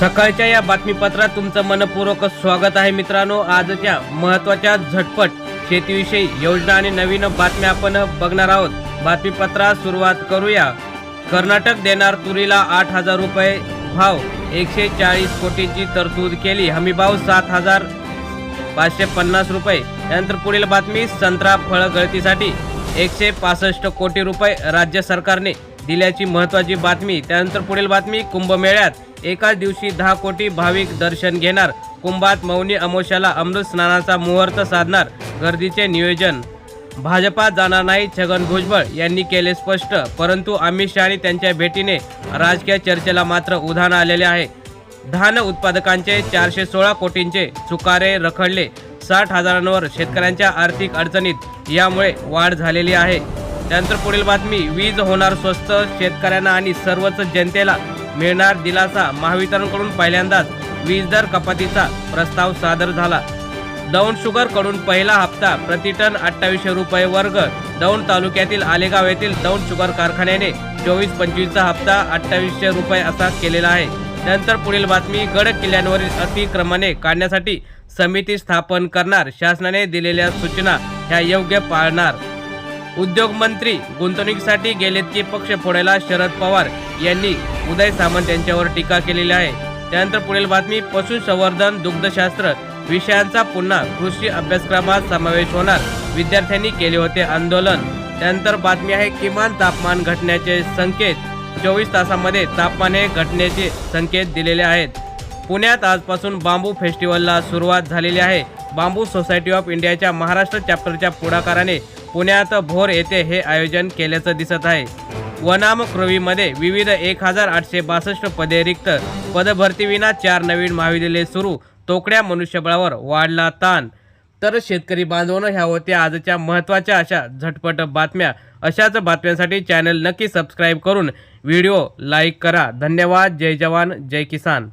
सकाळच्या या बातमीपत्रात तुमचं मनपूर्वक स्वागत आहे मित्रांनो. आजच्या महत्त्वाच्या झटपट शेतीविषयी योजना आणि नवीन बातम्या आपण बघणार आहोत. बातमीपत्रात सुरुवात करूया. कर्नाटक देणार तुरीला आठ हजार रुपये भाव. एकशे चाळीस कोटीची तरतूद केली. हमीभाव सात हजार पाचशे पन्नास रुपये. त्यानंतर पुढील बातमी संत्रा फळ गळतीसाठी एकशे पासष्ट कोटी रुपये राज्य सरकारने दिल्याची महत्वाची बातमी. त्यानंतर पुढील बातमी कुंभमेळ्यात एकाच दिवशी दहा कोटी भाविक दर्शन घेणार. कुंभात मौनी अमोशाला अमृत स्नानाचा मुहूर्त साधणार गर्दीचे नियोजन. भाजपात जाणार नाही छगन भुजबळ यांनी केले स्पष्ट. परंतु अमित शहा आणि त्यांच्या भेटीने राजकीय चर्चेला मात्र उधाण आलेले आहे. धान उत्पादकांचे चारशे सोळा कोटींचे चुकारे रखडले. साठ हजारांवर शेतकऱ्यांच्या आर्थिक अडचणीत यामुळे वाढ झालेली आहे. त्यानंतर पुढील बातमी वीज होणार स्वस्त शेतकऱ्यांना आणि सर्वच जनतेला मिळणार दिलासा महावितरणकडून पहिल्यांदाच वीज दर कपातीचा प्रस्ताव सादर झाला. दौंड शुगरकडून पहिला हप्ता प्रतिटन अठ्ठावीसशे रुपये वर्ग. दौंड तालुक्यातील आलेगाव येथील दौंड शुगर कारखान्याने चोवीस पंचवीसचा हप्ता अठ्ठावीसशे रुपये असा केलेला आहे. त्यानंतर पुढील बातमी गड किल्ल्यांवरील अतिक्रमणे काढण्यासाठी समिती स्थापन करणार शासनाने दिलेल्या सूचना ह्या योग्य पाळणार. उद्योग मंत्री गुंतवणुकीसाठी गेलेत की पक्ष फोडायला शरद पवार यांनी उदय सामंत यांच्यावर टीका केलेली आहे. त्यानंतर पुढील बातमी पशुसंवर्धन दुग्धशास्त्र विषयांचा पुन्हा कृषी अभ्यासक्रमात समावेश होणार. विद्यार्थ्यांनी केले होते आंदोलन. त्यानंतर बातमी आहे किमान तापमान घटण्याचे संकेत. चोवीस तासामध्ये तापमान हे घटण्याचे संकेत दिलेले आहेत. पुण्यात आजपासून बांबू फेस्टिवलला सुरुवात झालेली आहे. बांबू सोसायटी ऑफ इंडियाच्या महाराष्ट्र चॅप्टरच्या पुढाकाराने पुण्यात भोर येथे हे आयोजन केल्याचं दिसत आहे. वनामक्रोवीमध्ये विविध एक हजार आठशे बासष्ट पदे रिक्त पदभरतीविना चार नवीन महाविद्यालये सुरू तोकड्या मनुष्यबळावर वाढला ताण. तर शेतकरी बांधवांनो ह्या होत्या आजच्या महत्त्वाच्या अशा झटपट बातम्या. अशाच बातम्यांसाठी चॅनल नक्की सबस्क्राईब करून व्हिडिओ लाईक करा. धन्यवाद. जय जवान. जय किसान.